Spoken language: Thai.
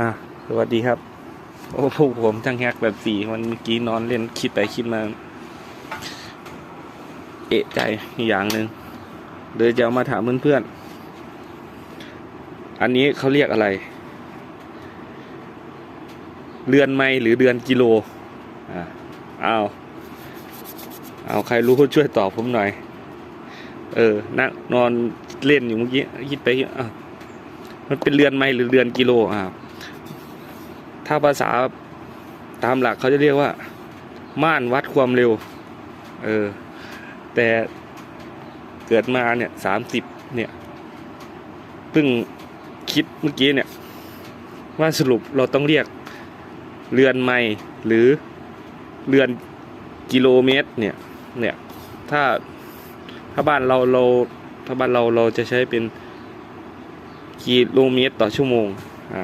อะสวัสดีครับ โอ้พวกผมช่างแฮกแบบสี่มันเมื่อกี้นอนเล่นคิดไปคิดมา เอะใจอย่างหนึ่งเลยจะเอามาถามเพื่อนๆ อันนี้เขาเรียกอะไร เรือนไมล์หรือเดือนกิโลอ่าเอาเอาใครรู้ช่วยตอบผมหน่อย เออ นั่งนอนเล่นอยู่เมื่อกี้คิดไปอะมันเป็นเรือนไมล์หรือเรือนกิโลอ่า ถ้าภาษาตามหลักเขาจะเรียกว่า ม่านวัดความเร็ว เออ แต่เกิดมาเนี่ยสามสิบเนี่ยเพิ่งคิดเมื่อกี้เนี่ย ว่าสรุปเราต้องเรียกเรือนไมล์หรือเรือนกิโลเมตรเนี่ยเนี่ยถ้าถ้าบ้านเราเราถ้าบ้านเราเราจะใช้เป็นกิโลเมตรต่อชั่วโมงอ่า